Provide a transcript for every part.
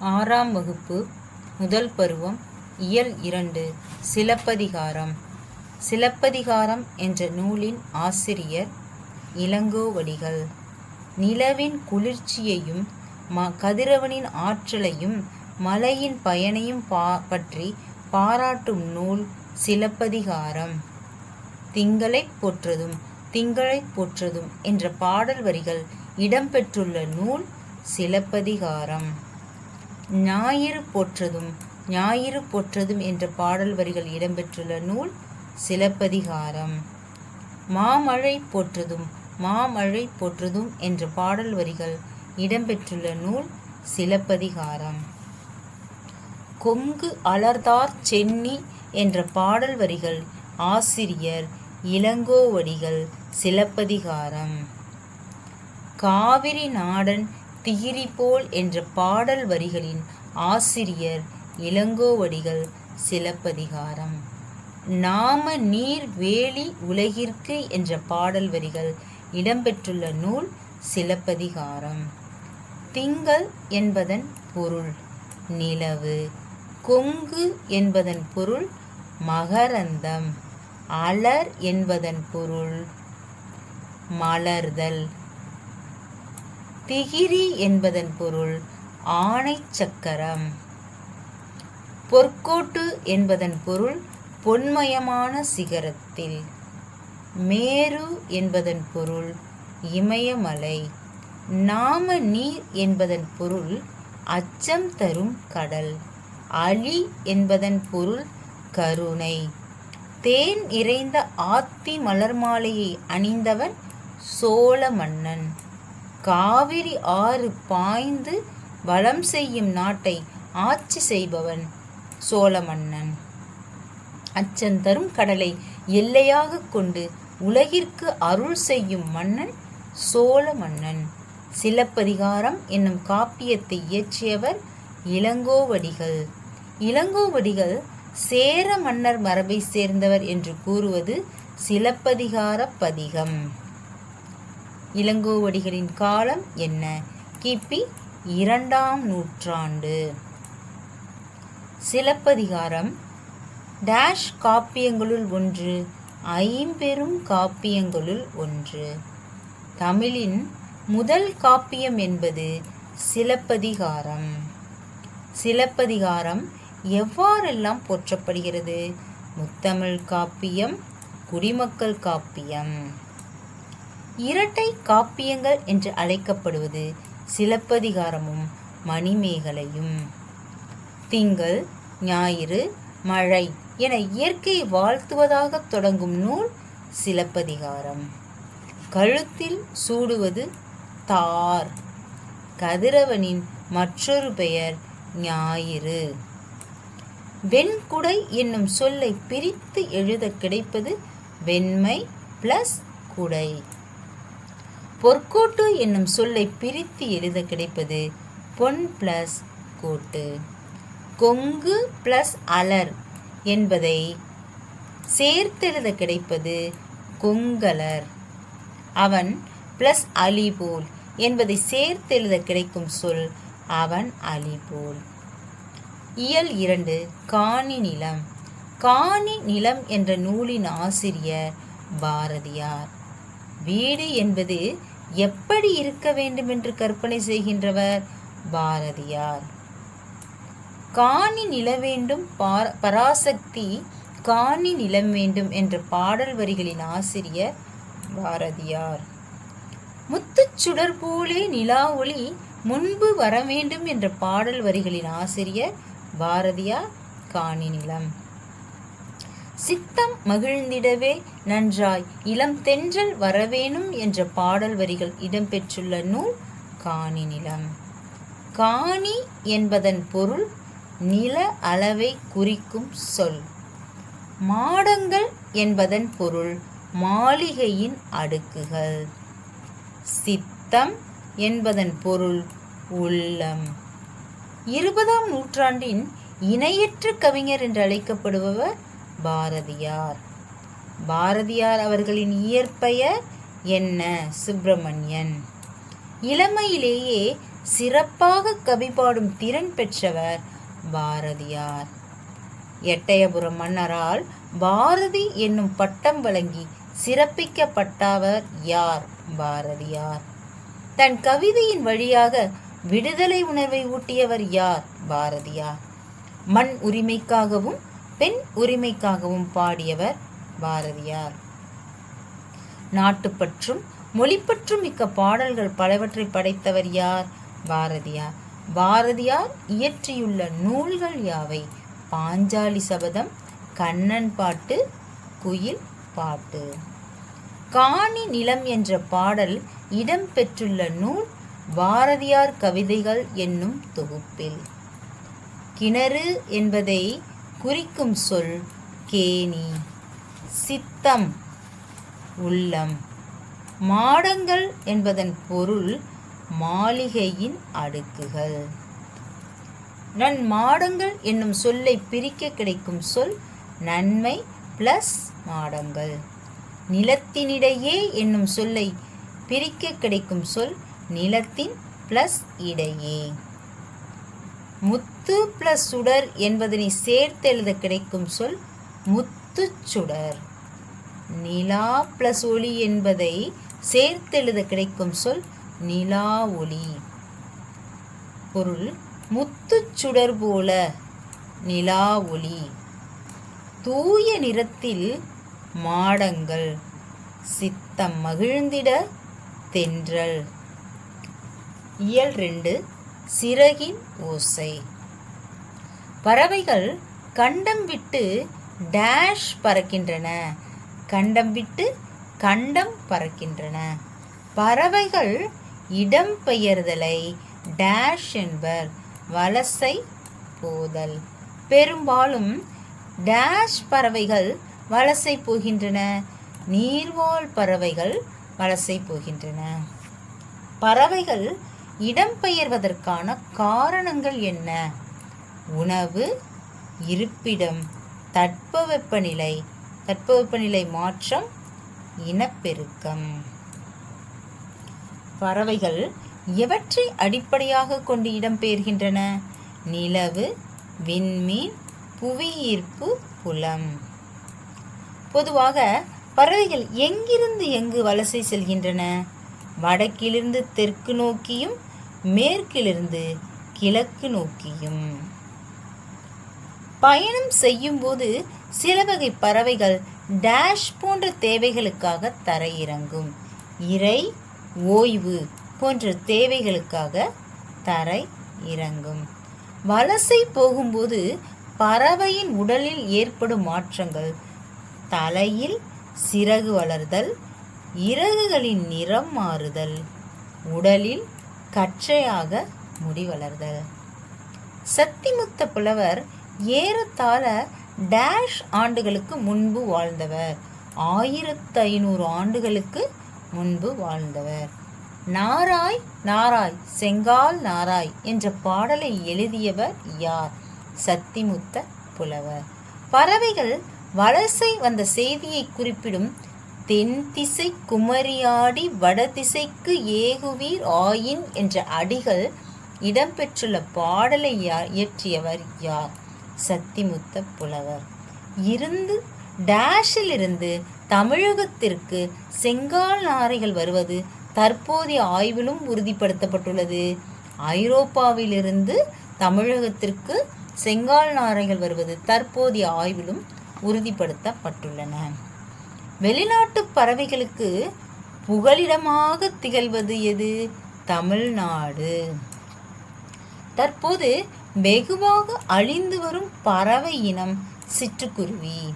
ஆறாம் வகுப்பு முதல் பருவம் இயல் இரண்டு சிலப்பதிகாரம். சிலப்பதிகாரம் என்ற நூலின் ஆசிரியர் இளங்கோவடிகள். நிலவின் குளிர்ச்சியையும் ம கதிரவனின் ஆற்றலையும் மலையின் பயனையும் பா பற்றி பாராட்டும் நூல் சிலப்பதிகாரம். திங்களைப் போற்றதும் திங்களைப் போற்றதும் என்ற பாடல் வரிகள் இடம்பெற்றுள்ள நூல் சிலப்பதிகாரம். ஞாயிறு போற்றதும் ஞாயிறு போற்றதும் என்ற பாடல் வரிகள் இடம்பெற்றுள்ள நூல் சிலப்பதிகாரம். மாமழை போற்றதும் மாமழை போற்றதும் என்ற பாடல் வரிகள் இடம்பெற்றுள்ள நூல் சிலப்பதிகாரம். கொங்கு அலர்தார் சென்னி என்ற பாடல் வரிகள் ஆசிரியர் இளங்கோவடிகள் சிலப்பதிகாரம். காவிரி நாடன் திகிரி போல் என்ற பாடல் வரிகளின் ஆசிரியர் இளங்கோவடிகள் சிலப்பதிகாரம். நாம நீர் வேலி உலகிற்கு என்ற பாடல் வரிகள் இடம்பெற்றுள்ள நூல் சிலப்பதிகாரம். திங்கள் என்பதன் பொருள் நிலவு கொங்கு என்பதன் பொருள் மகரந்தம் அலர் என்பதன் பொருள் மலர்தல். திகிரி என்பதன் பொருள் ஆணை சக்கரம். பொற்கோட்டு என்பதன் பொருள் பொன்மயமான சிகரத்தில். மேரு என்பதன் பொருள் இமயமலை. நாம நீர் என்பதன் பொருள் அச்சம் தரும் கடல். அலி என்பதன் பொருள் கருணை. தேன் இறைந்த ஆத்தி மலர் மாலையை அணிந்தவன் சோழ மன்னன். காவிரி ஆறு பாய்ந்து வளம் செய்யும் நாட்டை ஆட்சி செய்பவன் சோழ மன்னன் அச்சந்தரும் கடலை எல்லையாக கொண்டு உலகிற்கு அருள் செய்யும் மன்னன் சோழ மன்னன் சிலப்பதிகாரம் என்னும் காப்பியத்தை இயற்றியவர் இளங்கோவடிகள். இளங்கோவடிகள் சேர மன்னர் மரபை சேர்ந்தவர் என்று கூறுவது சிலப்பதிகார பதிகம். இளங்கோவடிகளின் காலம் என்ன? கிபி இரண்டாம் நூற்றாண்டு. சிலப்பதிகாரம். டேஷ் காப்பியங்களுள் ஒன்று ஐம்பெரும் காப்பியங்களுள் ஒன்று. தமிழின் முதல் காப்பியம் என்பது சிலப்பதிகாரம். சிலப்பதிகாரம் எவ்வாறெல்லாம் போற்றப்படுகிறது? முத்தமிழ் காப்பியம் குடிமக்கள் காப்பியம். இரட்டை காப்பியங்கள் என்று அழைக்கப்படுவது சிலப்பதிகாரமும் மணிமேகலையும். திங்கள் ஞாயிறு மழை என இயற்கை வாழ்த்துவதாக தொடங்கும் நூல் சிலப்பதிகாரம். கழுத்தில் சூடுவது தார். கதிரவனின் மற்றொரு பெயர் ஞாயிறு. வெண்குடை என்னும் சொல்லை பிரித்து எழுத கிடைப்பது வெண்மை பிளஸ் குடை. பொற்கோட்டு என்னும் சொல்லை பிரித்து எழுத கிடைப்பது பொன் பிளஸ் கோட்டு. கொங்கு பிளஸ் அலர் என்பதை சேர்த்தெழுத கிடைப்பது கொங்கலர். அவன் பிளஸ் அலிபோல் என்பதை சேர்த்தெழுத கிடைக்கும் சொல் அவன் அலிபோல் இயல் இரண்டு காணி நிலம். காணி நிலம் என்ற நூலின் ஆசிரியர் பாரதியார். வீடு என்பது எப்படி இருக்க வேண்டும் என்று கற்பனை செய்கின்றவர் பாரதியார். காணி நில வேண்டும் பராசக்தி காணி நிலம் வேண்டும் என்ற பாடல் வரிகளின் ஆசிரியர் பாரதியார். முத்துச்சுடர் போலே நிலா ஒளி முன்பு வர வேண்டும் என்ற பாடல் வரிகளின் ஆசிரியர் பாரதியார். காணி நிலம். சித்தம் மகிழ்ந்திடவே நன்றாய். இளம் தென்றல் வரவேணும் என்ற பாடல் வரிகள் இடம்பெற்றுள்ள நூல் காணி நிலம். காணி என்பதன் பொருள் நில அளவை குறிக்கும் சொல். மாடங்கள் என்பதன் பொருள் மாளிகையின் அடுக்குகள். சித்தம் என்பதன் பொருள் உள்ளம். இருபதாம் நூற்றாண்டின் இணையற்ற கவிஞர் என்று அழைக்கப்படுபவர் பாரதியார். பாரதியார் அவர்களின் இயற்பெயர் என்ன? சுப்பிரமணியன். இளமையிலேயே சிறப்பாக கவி பாடும் திறன் பெற்றவர் பாரதியார். எட்டயபுரம் மன்னரால் பாரதி என்னும் பட்டம் வழங்கி சிறப்பிக்கப்பட்டவர் யார்? பாரதியார். தன் கவிதையின் வழியாக விடுதலை உணர்வை ஊட்டியவர் யார்? பாரதியார். மண் உரிமைக்காகவும் பெண் உரிமைக்காகவும் பாடியவர் பாரதியார். நாட்டுப்பற்றும் மொழிப்பற்றும் மிக்க பாடல்கள் பலவற்றை படைத்தவர் யார்? பாரதியார். பாரதியார் இயற்றியுள்ள நூல்கள் யாவை? பாஞ்சாலி சபதம் கண்ணன் பாட்டு குயில் பாட்டு. காணி நிலம் என்ற பாடல் இடம்பெற்றுள்ள நூல் பாரதியார் கவிதைகள் என்னும் தொகுப்பில். கிணறு என்பதை குறிக்கும் சொல் கேணி சித்தம் உள்ளம். மாடங்கள் என்பதன் பொருள் மாளிகையின் அடுக்குகள். நன் மாடங்கள் என்னும் சொல்லை பிரிக்க கிடைக்கும் சொல் நன்மை பிளஸ் மாடங்கள். நிலத்தினிடையே என்னும் சொல்லை பிரிக்க கிடைக்கும் சொல் நிலத்தின் பிளஸ் இடையே. முத்து பிளஸ் சுடர் என்பதனை சேர்த்து எழுத கிடைக்கும் சொல் முத்துச் சுடர். நிலா பிளஸ் ஒளி என்பதை சேர்த்தெழுத கிடைக்கும் சொல் நிலா ஒளி. பொருள் முத்துச் சுடர் போல நிலா ஒளி. தூய நிறத்தில் மாடங்கள் சித்தம் மகிழ்ந்திட தென்றல். இயல் ரெண்டு சிறகின் ஓசை. பறவைகள் கண்டம் விட்டு டேஷ் பறக்கின்றன. கண்டம் விட்டு கண்டம் பறக்கின்றன. பறவைகள் இடம் பெயர்தலை டேஷ் என்பர். வலசை போதல். பெரும்பாலும் டேஷ் பறவைகள் வலசை போகின்றன. நீர்வாழ் பறவைகள் வலசை போகின்றன. பறவைகள் இடம்பெயர்வதற்கான காரணங்கள் என்ன? உணவு இருப்பிடம் தட்பவெப்பநிலை தட்பவெப்பநிலை மாற்றம் இனப்பெருக்கம். பறவைகள் எவற்றை அடிப்படையாக கொண்டு இடம்பெயர்கின்றன? நிலவு விண்மீன் புவியீர்ப்பு புலம். பொதுவாக பறவைகள் எங்கிருந்து எங்கு வலசை செல்கின்றன? வடக்கிலிருந்து தெற்கு நோக்கியும் மேற்கிலிருந்து கிழக்கு நோக்கியும். பயணம் செய்யும்போது சில வகை பறவைகள் டேஷ் போன்ற தேவைகளுக்காக தரையிறங்கும். இறை ஓய்வு போன்ற தேவைகளுக்காக தரை இறங்கும் வலசை போகும்போது பறவையின் உடலில் ஏற்படும் மாற்றங்கள் தலையில் சிறகு வளர்தல் இறகுகளின் நிறம் மாறுதல் உடலில் கற்றையாக முடி வளர்தல் சத்திமுத்த புலவர் ஏறத்தாழ டேஷ் ஆண்டுகளுக்கு முன்பு வாழ்ந்தவர். ஆயிரத்து ஐநூறு ஆண்டுகளுக்கு முன்பு வாழ்ந்தவர். நாராய் நாராய் செங்கால் நாராய் என்ற பாடலை எழுதியவர் யார்? சத்திமுத்த புலவர். பறவைகள் வலசை வந்த செய்தியை குறிப்பிடும் தென்திசை குமரியாடி வடதிசைக்கு ஏகுவீர் ஆயின் என்ற அடிகள் இடம்பெற்றுள்ள பாடலை யா- இயற்றியவர் யார்? சத்திமுத்த புலவர். இருந்து டேஷில் இருந்து தமிழகத்திற்கு செங்கால் நாரைகள் வருவது தற்போதைய ஆய்விலும் உறுதிப்படுத்தப்பட்டுள்ளது. ஐரோப்பாவிலிருந்து தமிழகத்திற்கு செங்கால் நாரைகள் வருவது தற்போதைய ஆய்விலும் உறுதிப்படுத்தப்பட்டுள்ளன. வெளிநாட்டு பறவைகளுக்கு புகலிடமாக திகழ்வது எது? தமிழ்நாடு. தற்போது வெகுவாக அழிந்து வரும் பறவை இனம் சிட்டுக்குருவி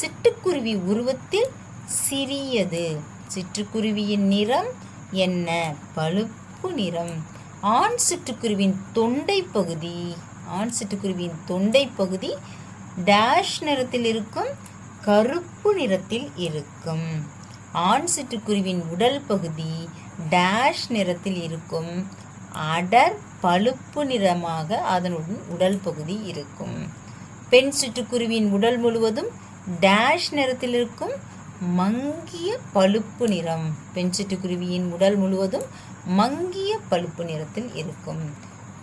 சிட்டுக்குருவி உருவத்தில் சிறியது. சிட்டுக்குருவியின் நிறம் என்ன? பழுப்பு நிறம். ஆண் சிட்டுக்குருவின் தொண்டை பகுதி. ஆண் சிட்டுக்குருவியின் தொண்டை பகுதி டேஷ் நிறத்தில் இருக்கும் கருப்பு நிறத்தில் இருக்கும். ஆண் சிட்டுக்குருவின் உடல் பகுதி டேஷ் நிறத்தில் இருக்கும். அடர் பழுப்பு நிறமாக அதனுடன் உடல் பகுதி இருக்கும். பெண் சிட்டுக்குருவியின் உடல் முழுவதும் டேஷ் நிறத்தில் இருக்கும். மங்கிய பழுப்பு நிறம். பெண் சிட்டுக்குருவியின் உடல் முழுவதும் மங்கிய பழுப்பு நிறத்தில் இருக்கும்.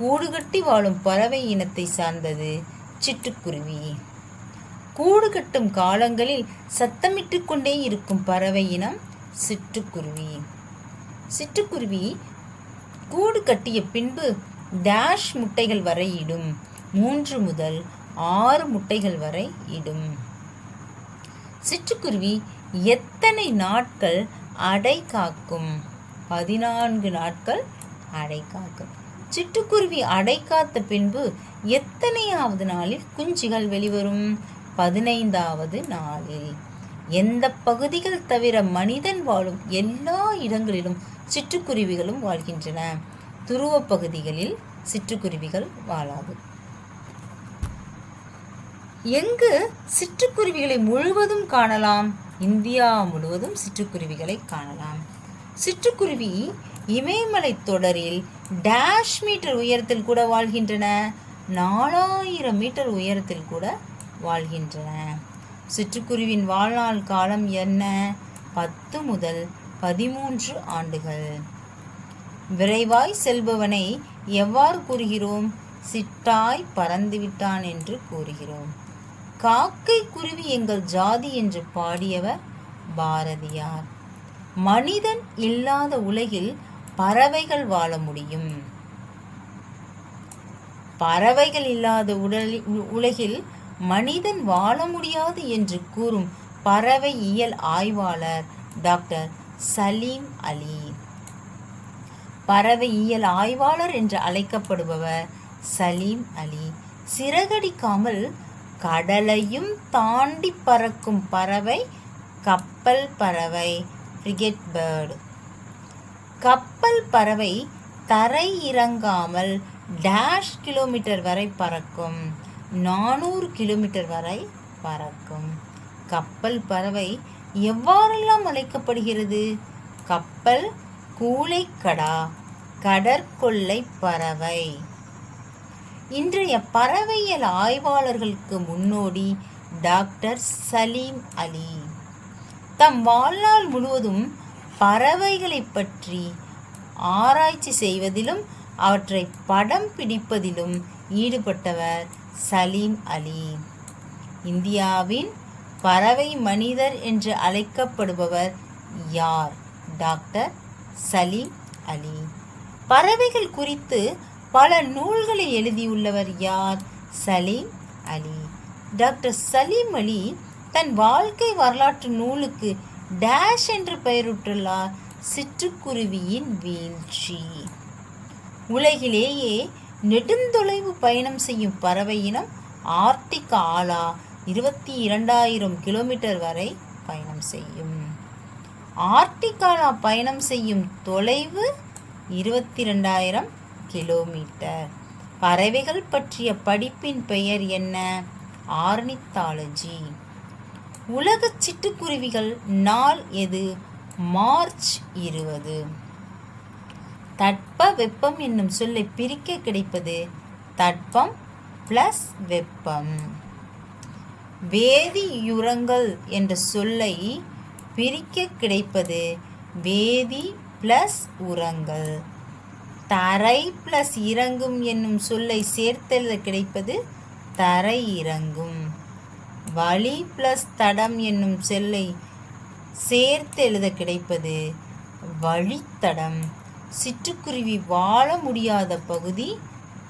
கூடுகட்டி வாழும் பறவை இனத்தை சார்ந்தது சிட்டுக்குருவி கூடு கட்டும் காலங்களில் சத்தமிட்டு கொண்டே இருக்கும் பறவை இனம் சிட்டுக்குருவி சிட்டுக்குருவி கூடு கட்டிய பின்பு டேஷ் முட்டைகள் வரை இடும். மூன்று முதல் ஆறு முட்டைகள் வரை இடும். சிட்டுக்குருவி எத்தனை நாட்கள் அடை காக்கும்? பதினான்கு நாட்கள் அடை காக்கும். சிட்டுக்குருவி அடை காத்த பின்பு எத்தனையாவது நாளில் குஞ்சுகள் வெளிவரும்? பதினைந்தாவது நாளில். எந்த பகுதிகள் தவிர மனிதன் வாழும் எல்லா இடங்களிலும் சிற்றுக்குருவிகளும் வாழ்கின்றன. துருவ பகுதிகளில் சிற்றுக்குருவிகள் வாழாது. எங்கு சிற்றுக்குருவிகளை முழுவதும் காணலாம்? இந்தியா முழுவதும் சிற்றுக்குருவிகளை காணலாம். சிற்றுக்குருவி இமயமலை தொடரில் டேஷ் மீட்டர் உயரத்தில் கூட வாழ்கின்றன. நாலாயிரம் மீட்டர் உயரத்தில் கூட வாழ்கின்றன. சிற்றுக்குருவின் வாழ்நாள் காலம் என்ன? பத்து முதல் பதிமூன்று ஆண்டுகள். விரைவாய் செல்பவனை எவ்வாறு கூறுகிறோம்? சிட்டாய் பறந்துவிட்டான் என்று கூறுகிறோம். காக்கை குருவி எங்கள் ஜாதி என்று பாடியவர் பாரதியார். மனிதன் இல்லாத உலகில் பறவைகள் வாழ முடியும். பறவைகள் இல்லாத உடலில் உலகில் மனிதன் வாழ முடியாது என்று கூறும் பறவை இயல் ஆய்வாளர் டாக்டர் சலீம் அலி. பறவை இயல் ஆய்வாளர் என்று அழைக்கப்படுபவர் சலீம் அலி. சிறகடிக்காமல் கடலையும் தாண்டி பறக்கும் பறவை கப்பல் பறவை ஃப்ரிகெட் பேர்டு கப்பல் பறவை தரை இறங்காமல் டேஷ் கிலோமீட்டர் வரை பறக்கும். நானூறு கிலோமீட்டர் வரை பறக்கும். கப்பல் பறவை எவ்வாறெல்லாம் அழைக்கப்படுகிறது? கப்பல் கூளைக்கடா கடற்கொள்ளை பறவை. இன்றைய பறவையியல் ஆய்வாளர்களுக்கு முன்னோடி டாக்டர் சலீம் அலி. தம் வாழ்நாள் முழுவதும் பறவைகளை பற்றி ஆராய்ச்சி செய்வதிலும் அவற்றை படம் பிடிப்பதிலும் ஈடுபட்டவர். சலீம் அலி. இந்தியாவின் பறவை மனிதர் என்று அழைக்கப்படுபவர் யார்? டாக்டர் சலீம் அலி. பறவைகள் குறித்து பல நூல்களை எழுதியுள்ளவர் யார்? சலீம் அலி. டாக்டர் சலீம் அலி தன் வாழ்க்கை வரலாற்று நூலுக்கு டேஷ் என்று பெயரிட்டுள்ளார் சிற்றுக்குருவியின் வீழ்ச்சி. உலகிலேயே நெடுந்தொலைவு பயணம் செய்யும் பறவை இனம் ஆர்டிக் ஆலா இருபத்தி இரண்டாயிரம் கிலோமீட்டர் வரை பயணம் செய்யும். ஆர்டிகாலா பயணம் செய்யும் தொலைவு இருபத்தி ரெண்டாயிரம் கிலோமீட்டர். பறவைகள் பற்றிய படிப்பின் பெயர் என்ன? ஆர்னித்தாலஜி. உலக சிட்டுக்குருவிகள் நாள் எது? மார்ச் இருபது. தட்ப வெப்பம் என்னும் சொல்லை பிரிக்க கிடைப்பது தட்பம் பிளஸ் வெப்பம். வேதியுரங்கள் என்ற சொல்லை பிரிக்க கிடைப்பது வேதி பிளஸ் உரங்கள். தரை பிளஸ் இறங்கும் என்னும் சொல்லை சேர்த்தெழுத கிடைப்பது தரை இறங்கும். வழி பிளஸ் தடம் என்னும் சொல்லை சேர்த்து எழுத கிடைப்பது வழித்தடம். சிட்டுக்குருவி வாழ முடியாத பகுதி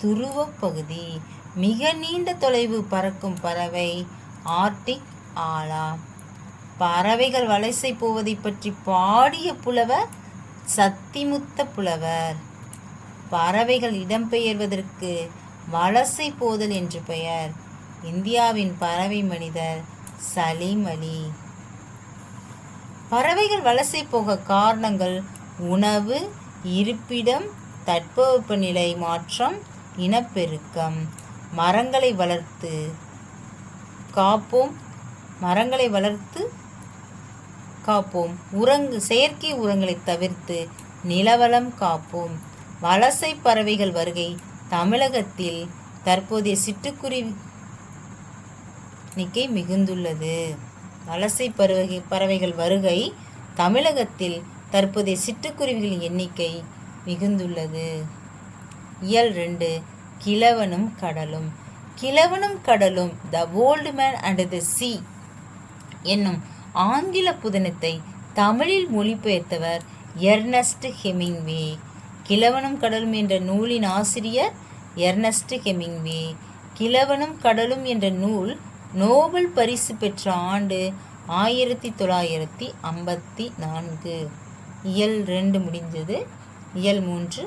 துருவ பகுதி. மிக நீண்ட தொலைவு பறக்கும் பறவை ஆர்டிக் ஆலா. பறவைகள் வலசை போவதை பற்றி பாடிய புலவர் சத்திமுத்த புலவர். பறவைகள் இடம்பெயர்வதற்கு வலசை போதல் என்று பெயர். இந்தியாவின் பறவை மனிதர் சலீம் அலி. பறவைகள் வலசை போக காரணங்கள் உணவு இருப்பிடம் தட்பவெப்பநிலை மாற்றம் இனப்பெருக்கம். மரங்களை வளர்த்து காப்போம். மரங்களை வளர்த்து காப்போம். உரங்கு செயற்கை உரங்களை தவிர்த்து நிலவளம் காப்போம். வலசை பறவைகள் வருகை தமிழகத்தில் தற்போதைய சிட்டுக்குருவி எண்ணிக்கை மிகுந்துள்ளது. வலசை பறவை பறவைகள் வருகை தமிழகத்தில் தற்போதைய சிட்டுக்குருவிகளின் எண்ணிக்கை மிகுந்துள்ளது. இயல் ரெண்டு கிழவனும் கடலும். கிழவனும் கடலும் the old man and the sea என்னும் ஆங்கில புதினத்தை தமிழில் மொழிபெயர்த்தவர் எர்னஸ்ட் ஹெமிங்வே. கிழவனும் கடலும் என்ற நூலின் ஆசிரியர் எர்னஸ்ட் ஹெமிங்வே. கிழவனும் கடலும் என்ற நூல் நோபல் பரிசு பெற்ற ஆண்டு ஆயிரத்தி தொள்ளாயிரத்தி ஐம்பத்தி நான்கு. இயல் ரெண்டு முடிந்தது இயல் மூன்று